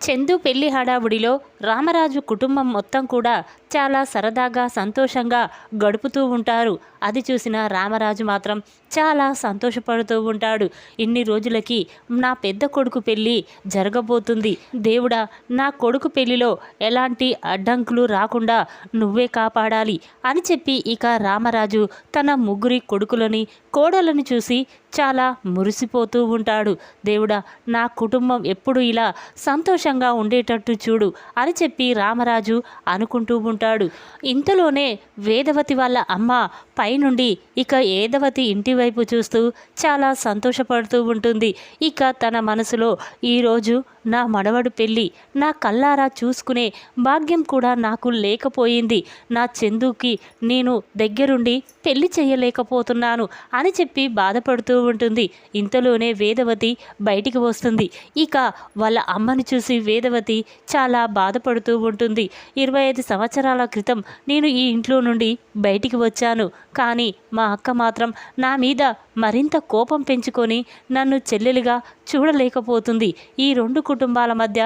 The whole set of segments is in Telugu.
చందు పెళ్ళి హడావుడిలో రామరాజు కుటుంబం మొత్తం కూడా చాలా సరదాగా సంతోషంగా గడుపుతూ ఉంటారు. అది చూసిన రామరాజు మాత్రం చాలా సంతోషపడుతూ ఉంటాడు. ఇన్ని రోజులకి నా పెద్ద కొడుకు పెళ్ళి జరగబోతుంది. దేవుడా నా కొడుకు పెళ్ళిలో ఎలాంటి అడ్డంకులు రాకుండా నువ్వే కాపాడాలి అని చెప్పి ఇక రామరాజు తన ముగ్గురి కొడుకులని కోడలను చూసి చాలా మురిసిపోతూ ఉంటాడు. దేవుడా నా కుటుంబం ఎప్పుడు ఇలా సంతోషంగా ఉండేటట్టు చూడు అని చెప్పి రామరాజు అనుకుంటూ ఉంటాడు. ఇంతలోనే వేదవతి వాళ్ళ అమ్మ పైనుండి ఇక ఏదవతి ఇంటి వైపు చూస్తూ చాలా సంతోషపడుతూ ఉంటుంది. ఇక తన మనసులో ఈరోజు నా మనవడు పెళ్ళి నా కల్లారా చూసుకునే భాగ్యం కూడా నాకు లేకపోయింది. నా చందుకి నేను దగ్గరుండి పెళ్ళి చేయలేకపోతున్నాను అని అని చెప్పి బాధపడుతూ ఉంటుంది. ఇంతలోనే వేదవతి బయటికి వస్తుంది. ఇక వాళ్ళ అమ్మని చూసి వేదవతి చాలా బాధపడుతూ ఉంటుంది. ఇరవై ఐదు సంవత్సరాల క్రితం నేను ఈ ఇంట్లో నుండి బయటికి వచ్చాను. కానీ మా అక్క మాత్రం నా మీద మరింత కోపం పెంచుకొని నన్ను చెల్లెలుగా చూడలేకపోతుంది. ఈ రెండు కుటుంబాల మధ్య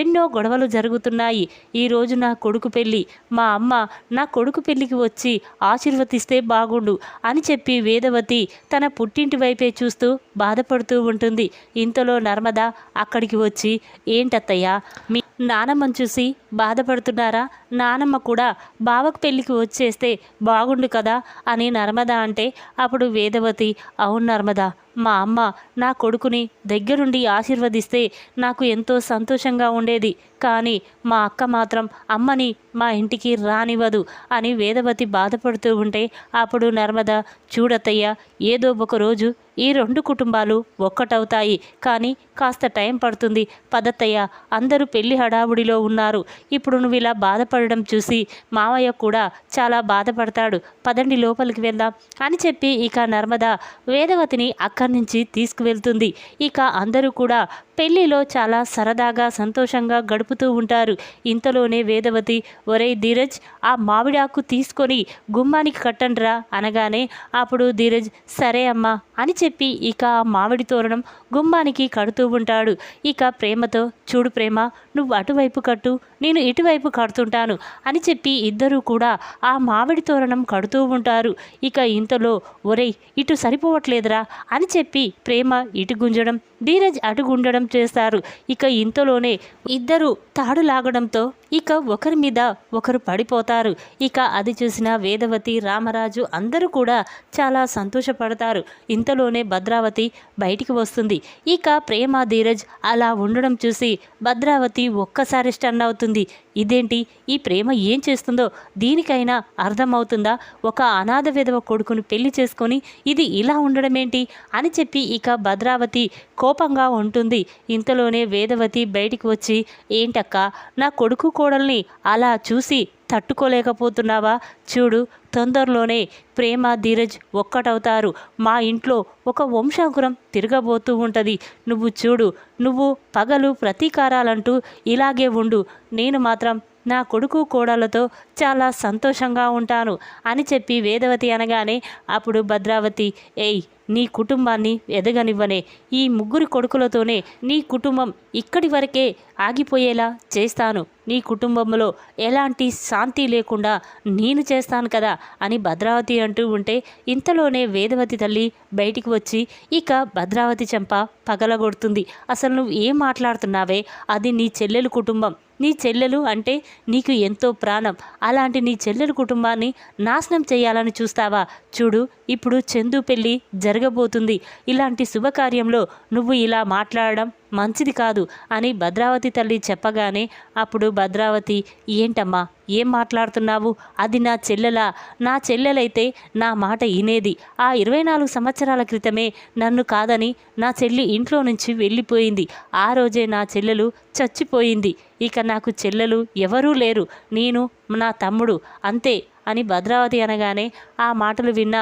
ఎన్నో గొడవలు జరుగుతున్నాయి. ఈరోజు నా కొడుకు పెళ్ళి. మా అమ్మ నా కొడుకు పెళ్ళికి వచ్చి ఆశీర్వదిస్తే బాగుండు అని చెప్పి వేదవతి తన పుట్టింటి వైపే చూస్తూ బాధపడుతూ ఉంటుంది. ఇంతలో నర్మద అక్కడికి వచ్చి ఏంటత్తయ్యా మీ నానమ్మను చూసి బాధపడుతున్నారా? నానమ్మ కూడా బావకు పెళ్ళికి వచ్చేస్తే బాగుండు కదా అని నర్మద అంటే అప్పుడు వేదవతి అవును నర్మద మా అమ్మ నా కొడుకుని దగ్గరుండి ఆశీర్వదిస్తే నాకు ఎంతో సంతోషంగా ఉండేది. కానీ మా అక్క మాత్రం అమ్మని మా ఇంటికి రానివ్వదు అని వేదవతి బాధపడుతూ ఉంటే అప్పుడు నర్మద చూడతయ్య ఏదో ఒక రోజు ఈ రెండు కుటుంబాలు ఒక్కటవుతాయి. కానీ కాస్త టైం పడుతుంది. పదత్తయ్య అందరూ పెళ్ళి హడావుడిలో ఉన్నారు. ఇప్పుడు నువ్వు ఇలా బాధపడడం చూసి మావయ్య కూడా చాలా బాధపడతాడు. పదండి లోపలికి వెళ్దాం అని చెప్పి ఇక నర్మద వేదవతిని అక్కడి నుంచి తీసుకువెళ్తుంది. ఇక అందరూ కూడా పెళ్ళిలో చాలా సరదాగా సంతోషంగా గడుపుతూ ఉంటారు. ఇంతలోనే వేదవతి ఒరే ధీరజ్ ఆ మామిడాకు తీసుకొని గుమ్మానికి కట్టండ్రా అనగానే అప్పుడు ధీరజ్ సరే అమ్మా అని చెప్పి ఇక ఆ మామిడి తోరణం గుమ్మానికి కడుతూ ఉంటాడు. ఇక ప్రేమతో చూడు ప్రేమ నువ్వు అటువైపు కట్టు నేను ఇటువైపు కడుతుంటాను అని చెప్పి ఇద్దరూ కూడా ఆ మామిడి తోరణం కడుతూ ఉంటారు. ఇక ఇంతలో ఒరేయ్ ఇటు సరిపోవట్లేదురా అని చెప్పి ప్రేమ ఇటు గుంజడం ధీరజ్ అటు గుండడం చేస్తారు. ఇక ఇంతలోనే ఇద్దరు తాడు లాగడంతో ఇక ఒకరి మీద ఒకరు పడిపోతారు. ఇక అది చూసిన వేదవతి రామరాజు అందరూ కూడా చాలా సంతోషపడతారు. ఇంతలోనే భద్రావతి బయటికి వస్తుంది. ఇక ప్రేమ ధీరజ్ అలా ఉండడం చూసి భద్రావతి ఒక్కసారి స్టన్ అవుతుంది. ఇదేంటి? ఈ ప్రేమ ఏం చేస్తుందో దీనికైనా అర్థమవుతుందా? ఒక అనాథ విధవ కొడుకును పెళ్ళి చేసుకొని ఇది ఇలా ఉండడమేంటి? అని చెప్పి ఇక భద్రావతి కోపంగా ఉంటుంది. ఇంతలోనే వేదవతి బయటికి వచ్చి ఏంటక్క నా కొడుకు కోడల్ని అలా చూసి తట్టుకోలేకపోతున్నావా? చూడు తొందరలోనే ప్రేమ ధీరజ్ ఒక్కటవుతారు. మా ఇంట్లో ఒక వంశాంకురం తిరగబోతూ ఉంటుంది. నువ్వు చూడు నువ్వు పగలు ప్రతీకారాలంటూ ఇలాగే ఉండు. నేను మాత్రం నా కొడుకు కోడలతో చాలా సంతోషంగా ఉంటాను అని చెప్పి వేదవతి అనగానే అప్పుడు భద్రావతి ఏయ్ నీ కుటుంబాన్ని ఎదగనివ్వనే ఈ ముగ్గురు కొడుకులతోనే నీ కుటుంబం ఇక్కడి వరకే ఆగిపోయేలా చేస్తాను. నీ కుటుంబంలో ఎలాంటి శాంతి లేకుండా నేను చేస్తాను కదా అని భద్రావతి అంటూ ఉంటే ఇంతలోనే వేదవతి తల్లి బయటికి వచ్చి ఇక భద్రావతి చెంప పగలగొడుతుంది. అసలు నువ్వు ఏం మాట్లాడుతున్నావే? అది నీ చెల్లెలు కుటుంబం. నీ చెల్లెలు అంటే నీకు ఎంతో ప్రాణం. అలాంటి నీ చెల్లెలు కుటుంబాన్ని నాశనం చేయాలని చూస్తావా? చూడు ఇప్పుడు చందు పెళ్ళి జరగబోతుంది. ఇలాంటి శుభకార్యంలో నువ్వు ఇలా మాట్లాడడం మంచిది కాదు అని భద్రావతి తల్లి చెప్పగానే అప్పుడు భద్రావతి ఏంటమ్మా ఏం మాట్లాడుతున్నావు? అది నా చెల్లెలా? నా చెల్లెలైతే నా మాట ఇనేది. ఆ ఇరవై నాలుగు సంవత్సరాల క్రితమే నన్ను కాదని నా చెల్లి ఇంట్లో నుంచి వెళ్ళిపోయింది. ఆ రోజే నా చెల్లెలు చచ్చిపోయింది. ఇక నాకు చెల్లెలు ఎవరూ లేరు. నేను నా తమ్ముడు. అంతే. అని భద్రావతి అనగానే ఆ మాటలు విన్న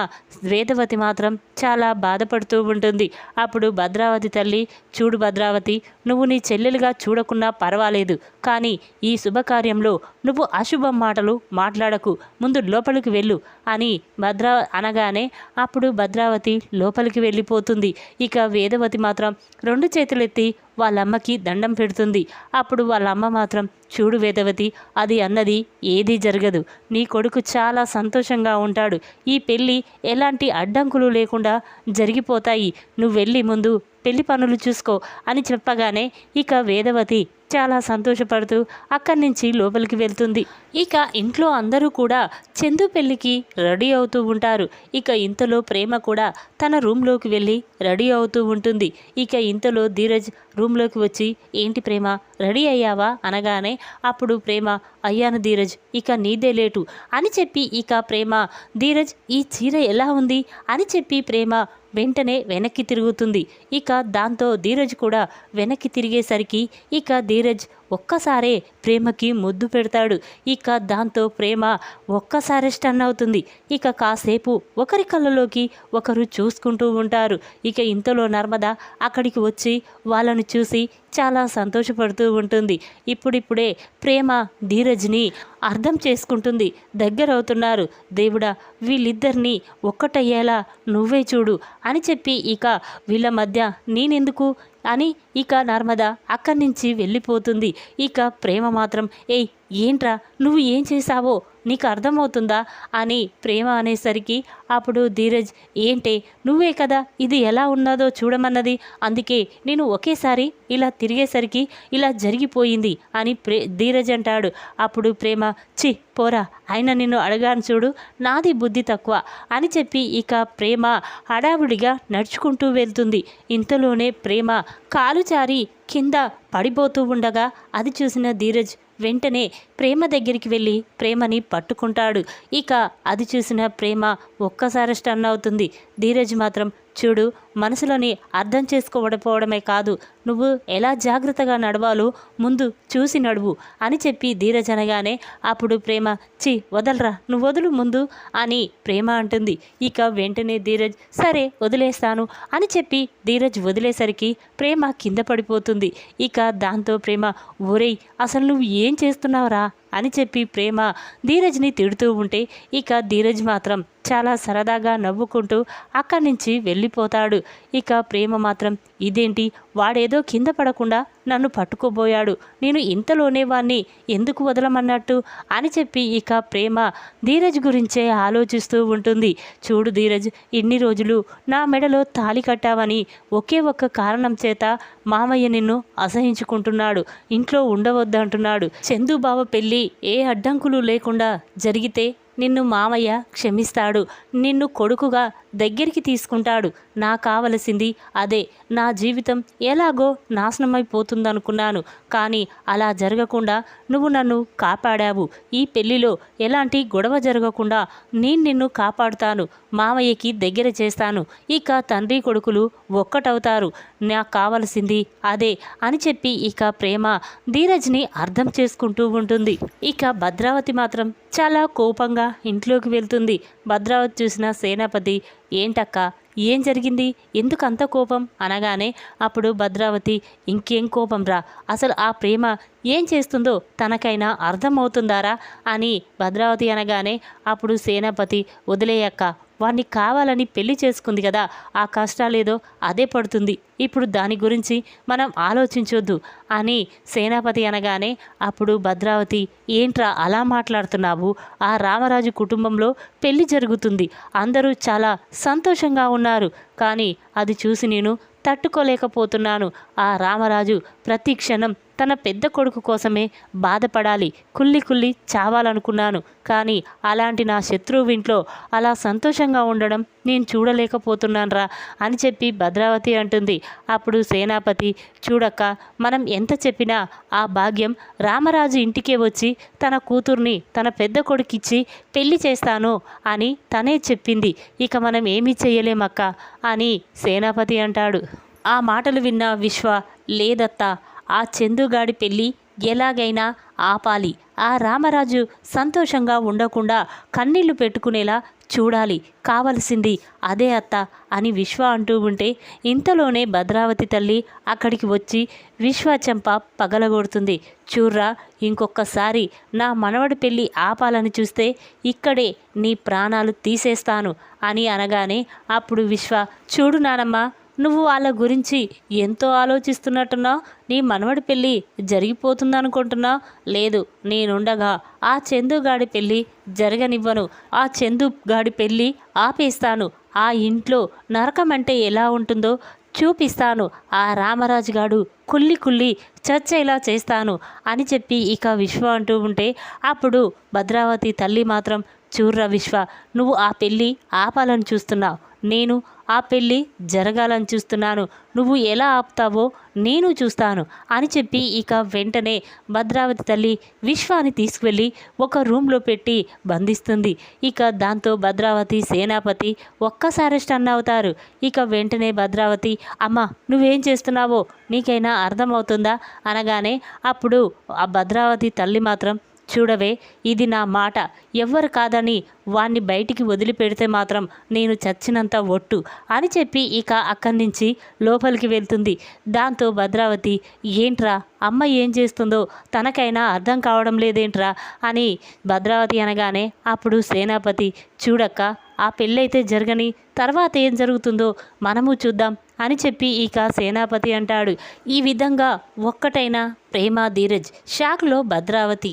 వేదవతి మాత్రం చాలా బాధపడుతూ ఉంటుంది. అప్పుడు భద్రావతి తల్లి చూడు భద్రావతి నువ్వు నీ చెల్లెలుగా చూడకున్నా పర్వాలేదు కానీ ఈ శుభకార్యంలో నువ్వు అశుభం మాటలు మాట్లాడకు ముందు లోపలికి వెళ్ళు అని భద్రా అనగానే అప్పుడు భద్రావతి లోపలికి వెళ్ళిపోతుంది. ఇక వేదవతి మాత్రం రెండు చేతులెత్తి వాళ్ళమ్మకి దండం పెడుతుంది. అప్పుడు వాళ్ళ అమ్మ మాత్రం చూడు వేదవతి అది అన్నది ఏదీ జరగదు. నీ కొడుకు చాలా సంతోషంగా ఉంటాడు. ఈ పెళ్ళి ఎలాంటి అడ్డంకులు లేకుండా జరిగిపోతాయి. నువ్వు వెళ్ళి ముందు పెళ్ళి పనులు చూసుకో అని చెప్పగానే ఇక వేదవతి చాలా సంతోషపడుతూ అక్కడి నుంచి లోపలికి వెళ్తుంది. ఇక ఇంట్లో అందరూ కూడా చందు పెళ్ళికి రెడీ అవుతూ ఉంటారు. ఇక ఇంతలో ప్రేమ కూడా తన రూమ్లోకి వెళ్ళి రెడీ అవుతూ ఉంటుంది. ఇక ఇంతలో ధీరజ్ రూమ్లోకి వచ్చి ఏంటి ప్రేమ రెడీ అయ్యావా? అనగానే అప్పుడు ప్రేమ అయ్యాను ధీరజ్ ఇక నీదే లేటు అని చెప్పి ఇక ప్రేమ ధీరజ్ ఈ చీర ఎలా ఉంది? అని చెప్పి ప్రేమ వెంటనే వెనక్కి తిరుగుతుంది. ఇక దాంతో ధీరజ్ కూడా వెనక్కి తిరిగేసరికి ఇక ధీరజ్ ఒక్కసారే ప్రేమకి ముద్దు పెడతాడు. ఇక దాంతో ప్రేమ ఒక్కసారి స్టన్ అవుతుంది. ఇక కాసేపు ఒకరి కళ్ళలోకి ఒకరు చూసుకుంటూ ఉంటారు. ఇక ఇంతలో నర్మద అక్కడికి వచ్చి వాళ్ళను చూసి చాలా సంతోషపడుతూ ఉంటుంది. ఇప్పుడిప్పుడే ప్రేమ ధీరజ్ని అర్థం చేసుకుంటుంది. దగ్గరవుతున్నారు. దేవుడా వీళ్ళిద్దరినీ ఒక్కటయ్యేలా నువ్వే చూడు అని చెప్పి ఇక వీళ్ళ మధ్య నేనెందుకు అని ఇక నర్మద అక్కడి నుంచి వెళ్ళిపోతుంది. ఇక ప్రేమ మాత్రం ఏయ్ ఏంట్రా నువ్వు ఏం చేశావో నీకు అర్థమవుతుందా? అని ప్రేమ అనేసరికి అప్పుడు ధీరజ్ ఏంటే నువ్వే కదా ఇది ఎలా ఉన్నదో చూడమన్నది. అందుకే నేను ఒకేసారి ఇలా తిరిగేసరికి ఇలా జరిగిపోయింది అని ప్రే ధీరజ్ అంటాడు. అప్పుడు ప్రేమ చి పోరా ఆయన నిన్ను అడగాను చూడు నాది బుద్ధి తక్కువ అని చెప్పి ఇక ప్రేమ హడావుడిగా నడుచుకుంటూ వెళ్తుంది. ఇంతలోనే ప్రేమ కాలుచారి కింద పడిపోతూ ఉండగా అది చూసిన ధీరజ్ వెంటనే ప్రేమ దగ్గరికి వెళ్ళి ప్రేమని పట్టుకుంటాడు. ఇక అది చూసిన ప్రేమ ఒక్కసారి స్టన్ అవుతుంది. ధీరజ్ మాత్రం చూడు మనసులోని అర్థం చేసుకోవడపోవడమే కాదు నువ్వు ఎలా జాగ్రత్తగా నడవాలో ముందు చూసి నడువు అని చెప్పి ధీరజ్ అనగానే అప్పుడు ప్రేమ చి వదలరా నువ్వు వదులు ముందు అని ప్రేమ అంటుంది. ఇక వెంటనే ధీరజ్ సరే వదిలేస్తాను అని చెప్పి ధీరజ్ వదిలేసరికి ప్రేమ కింద పడిపోతుంది. ఇక దాంతో ప్రేమ ఒరేయ్ అసలు నువ్వు ఏం చేస్తున్నావురా? అని చెప్పి ప్రేమ ధీరజ్ని తిడుతూ ఉంటే ఇక ధీరజ్ మాత్రం చాలా సరదాగా నవ్వుకుంటూ అక్కడి నుంచి వెళ్ళిపోతాడు. ఇక ప్రేమ మాత్రం ఇదేంటి? వాడేదో కింద పడకుండా నన్ను పట్టుకోబోయాడు. నేను ఇంతలోనే వాణ్ణి ఎందుకు వదలమన్నట్టు అని చెప్పి ఇక ప్రేమ ధీరజ్ గురించే ఆలోచిస్తూ ఉంటుంది. చూడు ధీరజ్ ఇన్ని రోజులు నా మెడలో తాలి కట్టావని ఒకే ఒక్క కారణం చేత మామయ్య నిన్ను అసహించుకుంటున్నాడు. ఇంట్లో ఉండవద్దంటున్నాడు. చందుబావ పెళ్ళి ఏ అడ్డంకులు లేకుండా జరిగితే నిన్ను మామయ్య క్షమిస్తాడు. నిన్ను కొడుకుగా దగ్గరికి తీసుకుంటాడు. నా కావలసింది అదే నా జీవితం ఎలాగో నాశనమైపోతుందనుకున్నాను. కానీ అలా జరగకుండా నువ్వు నన్ను కాపాడావు. ఈ పెళ్ళిలో ఎలాంటి గొడవ జరగకుండా నేను నిన్ను కాపాడుతాను. మామయ్యకి దగ్గర చేస్తాను. ఇక తండ్రి కొడుకులు ఒక్కటవుతారు. నాకు కావలసింది అదే అని చెప్పి ఇక ప్రేమ ధీరజ్ని అర్థం చేసుకుంటూ ఉంటుంది. ఇక భద్రావతి మాత్రం చాలా కోపంగా ఇంట్లోకి వెళ్తుంది. భద్రావతి చూసిన సేనాపతి ఏంటక్క ఏం జరిగింది? ఎందుకు అంత కోపం? అనగానే అప్పుడు భద్రావతి ఇంకేం కోపం రా? అసలు ఆ ప్రేమ ఏం చేస్తుందో తనకైనా అర్థమవుతుందారా? అని భద్రావతి అనగానే అప్పుడు సేనాపతి వదిలేయక్క వాణ్ణి కావాలని పెళ్ళి చేసుకుంది కదా ఆ కష్టాలేదో అదే పడుతుంది. ఇప్పుడు దాని గురించి మనం ఆలోచించొద్దు. అని సేనాపతి అనగానే అప్పుడు భద్రావతి ఏంట్రా అలా మాట్లాడుతున్నావు? ఆ రామరాజు కుటుంబంలో పెళ్ళి జరుగుతుంది. అందరూ చాలా సంతోషంగా ఉన్నారు. కానీ అది చూసి నేను తట్టుకోలేకపోతున్నాను. ఆ రామరాజు ప్రతి క్షణం తన పెద్ద కొడుకు కోసమే బాధపడాలి కుల్లి కుల్లి చావాలనుకున్నాను. కానీ అలాంటి నా శత్రువు ఇంట్లో అలా సంతోషంగా ఉండడం నేను చూడలేకపోతున్నానురా అని చెప్పి భద్రావతి అంటుంది. అప్పుడు సేనాపతి చూడక్క మనం ఎంత చెప్పినా ఆ భాగ్యం రామరాజు ఇంటికే వచ్చి తన కూతుర్ని తన పెద్ద కొడుకిచ్చి పెళ్ళి చేస్తాను అని తనే చెప్పింది. ఇక మనం ఏమీ చేయలేమక్క అని సేనాపతి అంటాడు. ఆ మాటలు విన్న విశ్వ లేదత్తా ఆ చందుగాడి పెళ్ళి ఎలాగైనా ఆపాలి. ఆ రామరాజు సంతోషంగా ఉండకుండా కన్నీళ్ళు పెట్టుకునేలా చూడాలి. కావలసింది అదే అత్త అని విశ్వ అంటూ ఉంటే ఇంతలోనే భద్రావతి తల్లి అక్కడికి వచ్చి విశ్వ చెంప పగలగొడుతుంది. చూర్రా ఇంకొకసారి నా మనవడి పెళ్ళి ఆపాలని చూస్తే ఇక్కడే నీ ప్రాణాలు తీసేస్తాను అని అనగానే అప్పుడు విశ్వ చూడు నానమ్మ నువ్వు వాళ్ళ గురించి ఎంతో ఆలోచిస్తున్నట్టున్నావు? నీ మనవడి పెళ్ళి జరిగిపోతుందనుకుంటున్నావు లేదు నేనుండగా ఆ చందుగాడి పెళ్ళి జరగనివ్వను. ఆ చందు గాడి పెళ్ళి ఆపేస్తాను. ఆ ఇంట్లో నరకం అంటే ఎలా ఉంటుందో చూపిస్తాను. ఆ రామరాజు గాడు కుల్లి కుల్లి చచ్చేలా చేస్తాను అని చెప్పి ఇక విశ్వ అంటూ ఉంటే అప్పుడు భద్రావతి తల్లి మాత్రం చూర్రా విశ్వ నువ్వు ఆ పెళ్ళి ఆపాలని చూస్తున్నావు. నేను ఆ పెళ్ళి జరగాలని చూస్తున్నాను. నువ్వు ఎలా ఆపుతావో నేను చూస్తాను అని చెప్పి ఇక వెంటనే భద్రావతి తల్లి విశ్వాన్ని తీసుకువెళ్ళి ఒక రూమ్లో పెట్టి బంధిస్తుంది. ఇక దాంతో భద్రావతి సేనాపతి ఒక్కసారి స్టన్ అవుతారు. ఇక వెంటనే భద్రావతి అమ్మ నువ్వేం చేస్తున్నావో? నీకైనా అర్థమవుతుందా? అనగానే అప్పుడు ఆ భద్రావతి తల్లి మాత్రం చూడవే ఇది నా మాట. ఎవ్వరు కాదని వాణ్ణి బయటికి వదిలిపెడితే మాత్రం నేను చచ్చినంత ఒట్టు అని చెప్పి ఇక అక్కడి నుంచి లోపలికి వెళ్తుంది. దాంతో భద్రావతి ఏంట్రా? అమ్మ ఏం చేస్తుందో? తనకైనా అర్థం కావడం లేదేంట్రా? అని భద్రావతి అనగానే అప్పుడు సేనాపతి చూడక్క ఆ పెళ్ళైతే జరగని తర్వాత ఏం జరుగుతుందో మనము చూద్దాం అని చెప్పి ఇక సేనాపతి అంటాడు. ఈ విధంగా ఒక్కటైనా ప్రేమ ధీరజ్ షాక్లో భద్రావతి